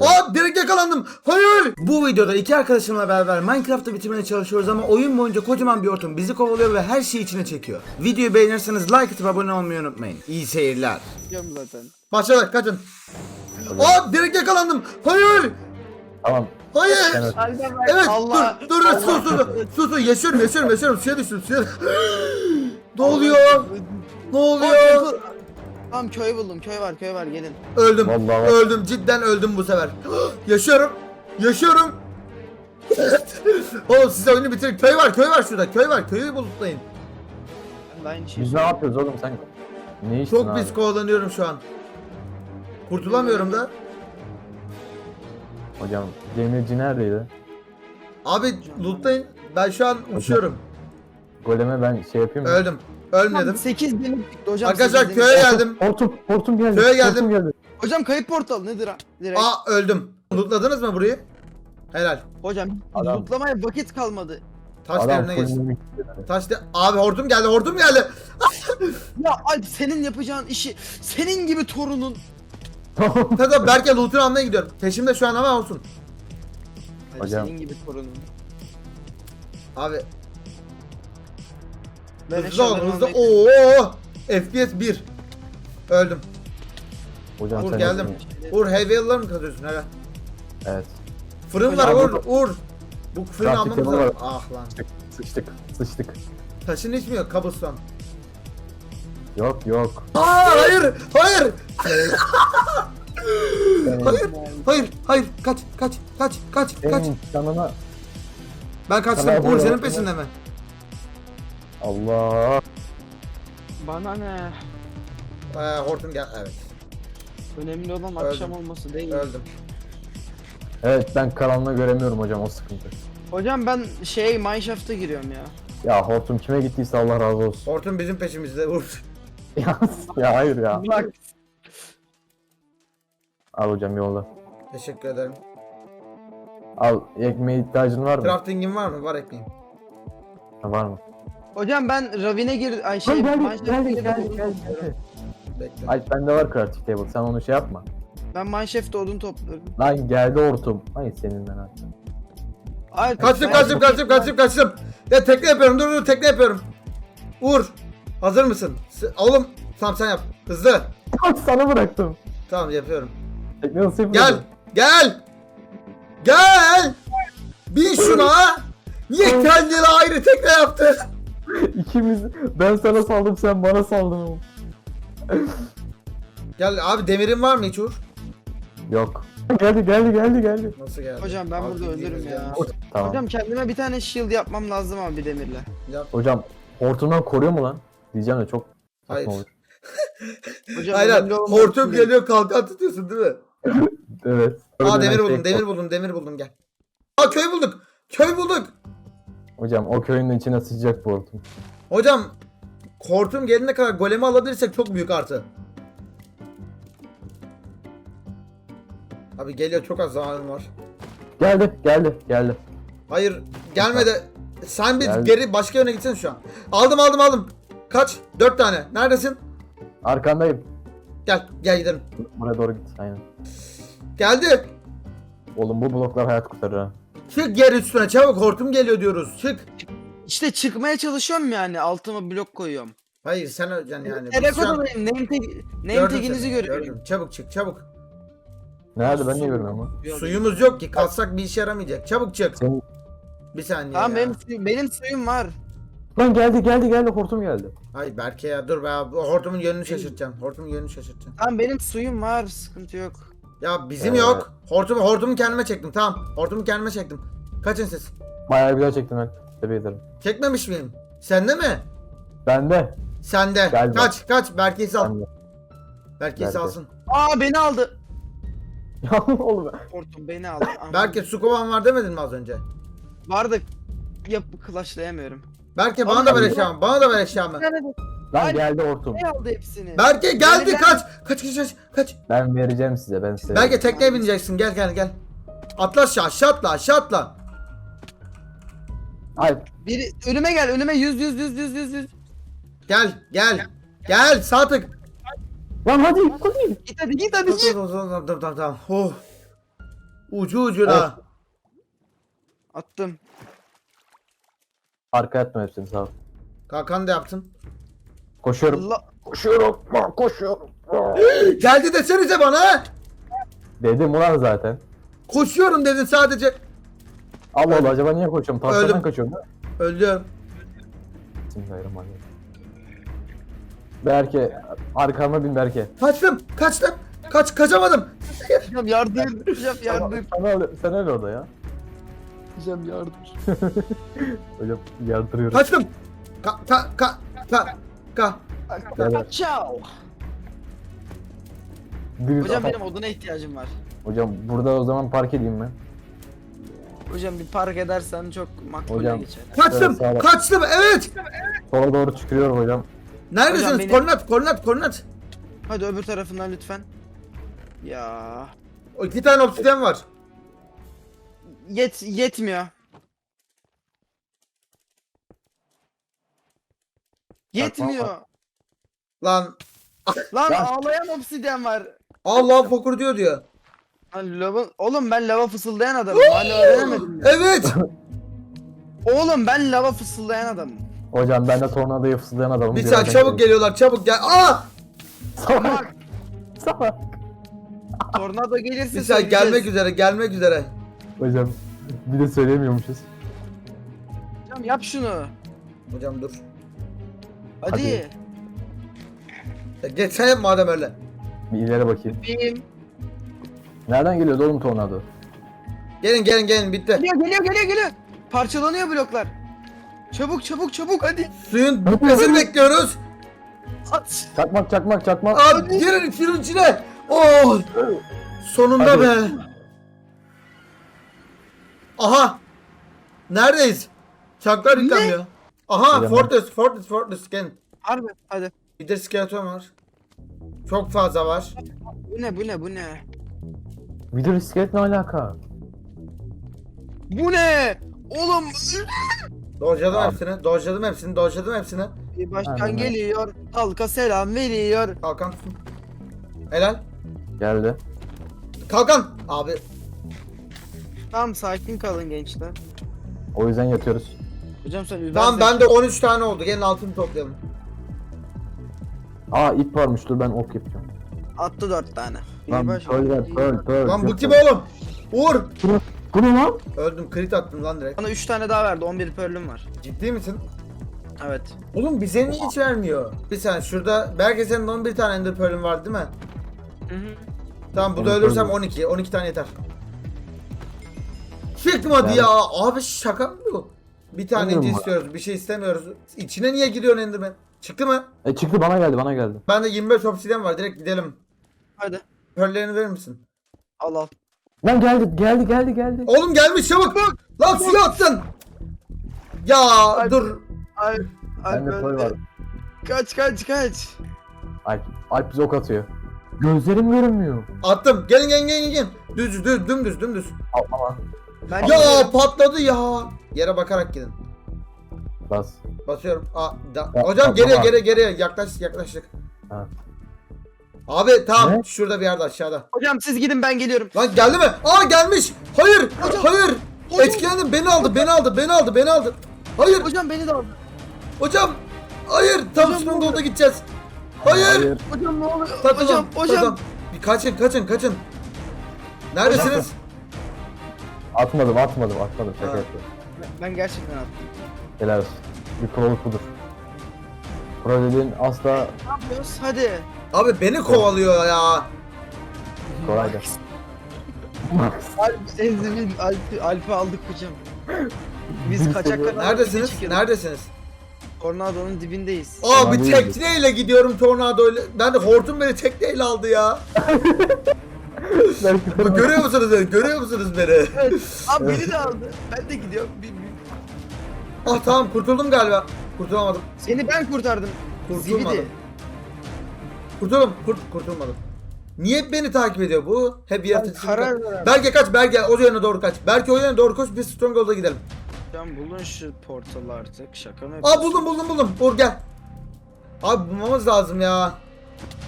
Aa direkt yakalandım. Hayır. Bu videoda iki arkadaşımla beraber Minecraft'ı bitirmeye çalışıyoruz ama oyun boyunca kocaman bir hortum bizi kovalıyor ve her şeyi içine çekiyor. Videoyu beğenirseniz like atıp abone olmayı unutmayın. İyi seyirler. Biliyorum zaten. Başladık kaçın. Aa direkt yakalandım. Hayır. Tamam. Hayır. Evet. Bak, Evet Allah. dur dur dur su su su su su yaşıyorum yaşıyorum yaşıyorum suya düştüm suya. ne oluyor? Ne oluyor? Tamam köy buldum köy var köy var gelin. Öldüm. Vallahi. Öldüm. Cidden öldüm bu sefer. Yaşıyorum. Yaşıyorum. Oğlum siz oyunu bitirin. Köy var, köy var şurada. Köy var. Köyü bulutlayın. Ben de aynı şeyi Biz ne yapıyoruz oğlum sen? Ne işin Çok abi? pis kovalanıyorum şu an. Kurtulamıyorum da. Hocam demirci neredeydi? Abi lootlayın. Ben şu an uçuyorum. Goleme ben şey yapayım mı? Öldüm. Ölmedim. 8 benim çıktı hocam. Arkadaşlar sekiz köye geldim. Hortum, hortum geldi. Köye geldim. Hortum geldi. Hocam kayıp portal nedir ha? Direkt. Aa öldüm. Lootladınız mı burayı? Helal. Hocam Adam- lootlamaya vakit kalmadı. Taş devrine fulminlik Taş de... Abi hortum geldi, hortum geldi. Ya Alp senin yapacağın işi senin gibi torunun. Tamam. Tabii Berke loot'unu almaya gidiyorum. Peşimde şu an ama olsun. Alp Hocam. senin gibi torunun. Abi hızlı ol, hızlı. Oo! FPS 1. Öldüm. Hocam Uğur sen geldim. Uğur heavy yıllar mı kazıyorsun hele? Evet. Fırın var Uğur, Uğur. Bu fırını Praktik almamız lazım. var. Ah lan. Sıçtık, sıçtık, sıçtık. Taşın hiç mi yok? Cobblestone. Yok yok. Aa hayır! Hayır! Senin, Hayır! Hayır! Hayır! Kaç! Kaç! Kaç! Kaç! Kaç! senin canına... Ben kaçtım. Uğur senin peşinde mi? Allah. Bana ne? Ee, hortum gel. Evet. Önemli olan Öldüm. akşam olması değil. Öldüm. Evet ben karanlığı göremiyorum hocam o sıkıntı. Hocam ben şey mineshaft'a giriyorum ya. Ya hortum kime gittiyse Allah razı olsun. Hortum bizim peşimizde. Uğur. ya, ya hayır ya. Bak. Al hocam yolla. Teşekkür ederim. Al ekmeğe ihtiyacın var mı? Crafting'in var mı? Var ekmeğim. Ha, var mı? Hocam ben Ravin'e gir ay şey Şey, geldi, Mineshaft'a geldi, girdim. geldi, geldi, geldi. Bekle. Alp bende var crafting table sen onu şey yapma. Ben Mineshaft'ta odun topluyorum. Lan geldi hortum. Ay senin ben artık. Alp, Kaçtım ben- kaçtım kaçtım kaçtım kaçtım. Ya tekne yapıyorum dur dur tekne yapıyorum. Uğur hazır mısın? S- Oğlum tamam sen yap. Hızlı. Sana bıraktım. Tamam yapıyorum. Tekne nasıl Gel yapıyordun? gel. Gel. Bin şuna. Niye kendine ayrı tekne yaptın? İkimiz ben sana saldım sen bana saldın. Gel abi demirin var mı hiç Uğur? Yok. Geldi geldi geldi geldi. Nasıl geldi? Hocam ben Abi burada bildiğimiz ölürüm ya. gelmiş. Tamam. Hocam, Hocam kendime bir tane shield yapmam lazım abi demirle. Yap. hortumdan koruyor mu lan? Diyeceğim de çok saçma Hayır. olur. Hocam Aynen. önemli olan Hortum bu. geliyor kalkan tutuyorsun değil mi? Evet. Aa demir Şey- buldum demir buldum demir buldum gel. Aa köy bulduk. Köy bulduk. Hocam o köyün içine sıcak hortum. Hocam hortum gelene kadar golemi alabilirsek çok büyük artı. Abi geliyor çok az zamanım var. Geldi geldi geldi. Hayır gelmedi. Sen bir Geldi. geri başka yöne gitsen şu an. Aldım aldım aldım. Kaç? Dört tane. Neredesin? Arkandayım. Gel gel gidelim. Buraya doğru git aynen. Geldi. Oğlum bu bloklar hayat kurtarır ha. Çık geri üstüne çabuk hortum geliyor diyoruz. Çık. İşte çıkmaya çalışıyorum yani altıma blok koyuyorum. Hayır sen öleceksin yani. An- Telefonadayım name tag'inizi görüyorum. gördüm. Çabuk çık çabuk. Nerede ben niye görmüyorum ama? Suyumuz yok ki kalsak bir işe yaramayacak. Çabuk çık. Senin... Bir saniye Tamam ya. benim, su- benim suyum var. Lan geldi geldi geldi hortum geldi. Ay Berke ya dur be abi. Hortumun yönünü şaşırtacağım. Hortumun yönünü şaşırtacağım. Tamam benim suyum var sıkıntı yok. Ya bizim Ee. yok. Hortumu hortumu kendime çektim. Tamam. Hortumu kendime çektim. Kaçın siz? Bayağı güzel çektin Alp. Tebrik ederim. Çekmemiş miyim? Sende mi? Bende. Sende. Gel kaç kaç Berke'yi sal. Bende. Berke'yi Berke. salsın. Aa beni aldı. Ya oğlum. Hortum beni aldı. Aman. Berke su kovan var demedin mi az önce? Vardı. Yap clashlayamıyorum. Berke bana da ver eşyamı. Bana da ver eşyamı. Lan Ay. geldi hortum. Ne aldı hepsini? Berke geldi Beni kaç. Kaç kaç kaç. Kaç. Ben vereceğim size ben size. Berke tekneye bineceksin. Gel gel gel. Atla aşağı aşağı atla aşağı atla. Alp. Biri önüme gel önüme yüz yüz yüz yüz yüz yüz. Gel gel. Gel sağ tık. Lan hadi hadi. Git hadi git hadi Tamam git. tamam tamam tamam tamam. Oh. Ucu ucuna. Attım. Arka atma hepsini sağ ol. Kalkan da yaptın. Koşuyorum. Allah. Koşuyorum. Koşuyorum. Geldi desenize bana. Dedim ulan zaten. Koşuyorum dedin sadece. Allah Allah acaba niye koşuyorum? Öldüm. Taşlardan kaçıyorum değil mi? Öldüm. Bismillahirrahmanirrahim. Berke arkama bin Berke. Kaçtım. Kaçtım. Kaç kaçamadım. Hocam yardım. Hocam yardım. Sen öyle, sen öyle orada ya. Hocam yardım. Hocam yardırıyorum. Kaçtım. Ka ka ka ka ka. Evet. Ciao. Deniz Hocam atak. benim oduna ihtiyacım var. Hocam burada o zaman park edeyim ben. Hocam bir park edersen çok makbule Hocam. geçer. Kaçtım. Evet, sağ ol. Kaçtım. Evet. Sola doğru çıkıyorum hocam. Neredesiniz? Hocam benim- Koordinat, koordinat, koordinat. Hadi öbür tarafından lütfen. Ya. O iki tane obsidyen var. Yet yetmiyor. Yetmiyor. Lan Lan Ya. ağlayan obsidyen var. Allah fokur diyor diyor. Lan lava... Oğlum ben lava fısıldayan adamım. Hala öğrenemedim. Evet. Oğlum ben lava fısıldayan adamım. Hocam ben de tornadoyu fısıldayan adamım. Bir saniye çabuk geliyorlar çabuk gel. Aa! Salak. Salak. Tornado gelirse Bir saniye söyleyeceğiz. gelmek üzere gelmek üzere. Hocam bir de söyleyemiyormuşuz. Hocam yap şunu. Hocam dur. Hadi. Hadi. Ya Geç sen yap madem öyle. Bir ileri bakayım. Bim. Nereden geliyordu oğlum tornado? Gelin gelin gelin bitti. Geliyor geliyor geliyor geliyor. Parçalanıyor bloklar. Çabuk çabuk çabuk hadi. Suyun bitmesini bekliyoruz. At. Çakmak çakmak çakmak. Aa girin suyun içine. Oh! Sonunda Hadi. be. Aha. Neredeyiz? Çaklar Ne? yıkanmıyor. Aha Bilemem. Fortress Fortress Fortress gelin. Harbi hadi. Bir de skeleton var. Çok fazla var. Bu ne bu ne bu ne? Video iskelet ne alaka? Bu ne? Oğlum Dojladım Abi. hepsini. Dojladım hepsini. Dojladım hepsini. bir başkan Aynen. geliyor. Halka selam veriyor. Kalkan tutun. Helal. Geldi. Kalkan. Abi Tamam sakin kalın gençler. O yüzden yatıyoruz. Hocam sen Uber tamam zek- bende 13 tane oldu. Gelin altını toplayalım. Aa ip varmış dur ben ok yapacağım. attı dört tane. Lan baş- pearl ver pearl pearl. Lan bu kim oğlum? Uğur. Bu ne? Bu ne lan? Öldüm. Crit attım lan direkt. Bana 3 tane daha verdi. 11 pearl'üm var. Ciddi misin? Evet. Oğlum bize niye hiç vermiyor? Bir saniye şurada belki senin 11 tane ender pearl'ün var değil mi? Hı hı. Tamam bu da Ender ölürsem pearl. 12. 12 tane yeter. Çıkmadı Ben- ya. Abi şaka mı bu? Bir tane Bilmiyorum istiyoruz. Bir şey istemiyoruz. İçine niye giriyorsun Enderman? Çıktı mı? E çıktı bana geldi bana geldi. Bende 25 obsidian var. Direkt gidelim. Hadi. Pearl'lerini verir misin? Al al. Lan geldi geldi geldi geldi. Oğlum gelmiş çabuk. Lan suya attın. Ya Ay. dur. Ay. Ay Bende pearl var. Kaç kaç kaç. Alp, Alp bize ok atıyor. Gözlerim görünmüyor. Attım. Gelin gelin gelin gelin. Düz düz dümdüz dümdüz. Atlama. Ben Ya patladı ya. Yere bakarak gidin. Bas. Basıyorum. Aa, da- Ya, Hocam tamam geriye geriye geriye yaklaş yaklaştık. Ha. Abi tamam Ne? şurada bir yerde aşağıda. Hocam siz gidin ben geliyorum. Lan geldi mi? Aa gelmiş. Hayır. Hocam. Hayır. Hocam. Etkilendim. Beni aldı. Beni aldı. Beni aldı. Beni aldı. Hayır. Hocam beni de al. Hocam. Hayır. Tam Hocam, ne oluyor? gideceğiz. Hayır. Hocam ne oluyor? Tamam, hocam hocam. Bir kaçın kaçın kaçın. Neredesiniz? Atmadım atmadım atmadım şaka Ha. yapıyorum. Ben gerçekten attım. Helal olsun. Bir proluk budur. Pro dediğin asla Ne yapıyoruz? Hadi. Abi beni kovalıyor ya. kolay da. Alp, Enzim'in Alp'i, Alp'i aldık hocam. Biz kaçak kadar Neredesiniz? Neredesiniz? Tornado'nun dibindeyiz. Aa bir Tornado tekneyle gidiyorum tornadoyla. Ben de hortum beni tekneyle aldı ya. Görüyor musunuz beni? Görüyor musunuz beni? Evet. Abi beni de aldı. Ben de gidiyorum. Bir- bir- Ah tamam kurtuldum galiba. Kurtulamadım. Seni ben kurtardım. Kurtulmadım. Zibidi. Kurtuldum. Kurt kurtulmadım. Niye hep beni takip ediyor bu? Hep yaratıcı. karar ver. Berke kaç Berke o yöne doğru kaç. Berke o yöne doğru koş biz Stronghold'a gidelim. Hocam bulun şu portalı artık. Şaka mı Aa buldum buldum buldum. Uğur gel. Abi bulmamız lazım ya.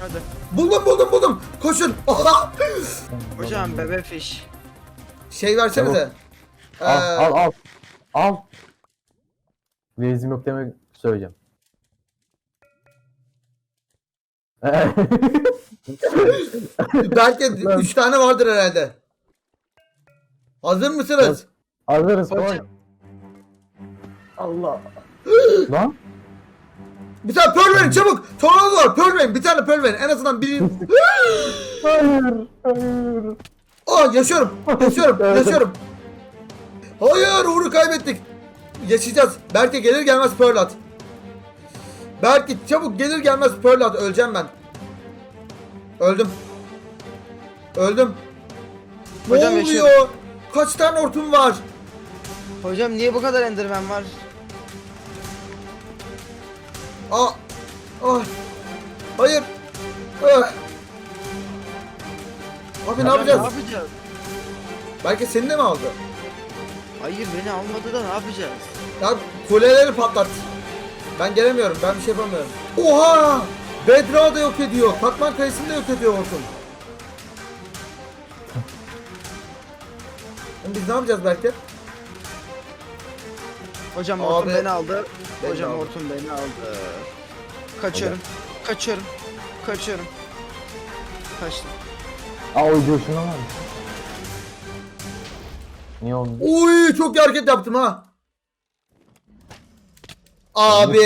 Hadi. Buldum buldum buldum. Koşun. Aha. Hocam bebe fiş. Şey versenize. Ee, Al al al. Al. Vezim yok demek söyleyeceğim. belki 3 tane vardır herhalde. Hazır mısınız? Hazırız koy. Allah. Lan. Bir tane pearl verin çabuk. Tornado var pearl verin. Bir tane pearl verin. En azından biri... Hayır. Hayır. Aa yaşıyorum. Yaşıyorum. Yaşıyorum. Hayır Uğur'u kaybettik. Yaşayacağız. Berke gelir gelmez pearl at. Berke çabuk gelir gelmez pearl at. Öleceğim ben. Öldüm. Öldüm. Ne Hocam oluyor? yaşıyorum. Kaç tane hortum var? Hocam niye bu kadar enderman var? Aa. Ah. Hayır. Ah. Abi ne yapacağız? Ne yapacağız? Belki seni de mi aldı? Hayır beni almadı da ne yapacağız? Ya kuleleri patlat. Ben gelemiyorum. Ben bir şey yapamıyorum. Oha! Bedrock'u da yok ediyor. Katman kayısını da yok ediyor Orkun. Oğlum Biz ne yapacağız belki? Hocam Abi, Hortum beni aldı. beni Hocam aldı. Hortum beni aldı. Kaçıyorum. Kaçıyorum. Kaçıyorum. Kaçtım. Aa o coşuna var. Niye oldu? Uy çok iyi hareket yaptım ha. Abi.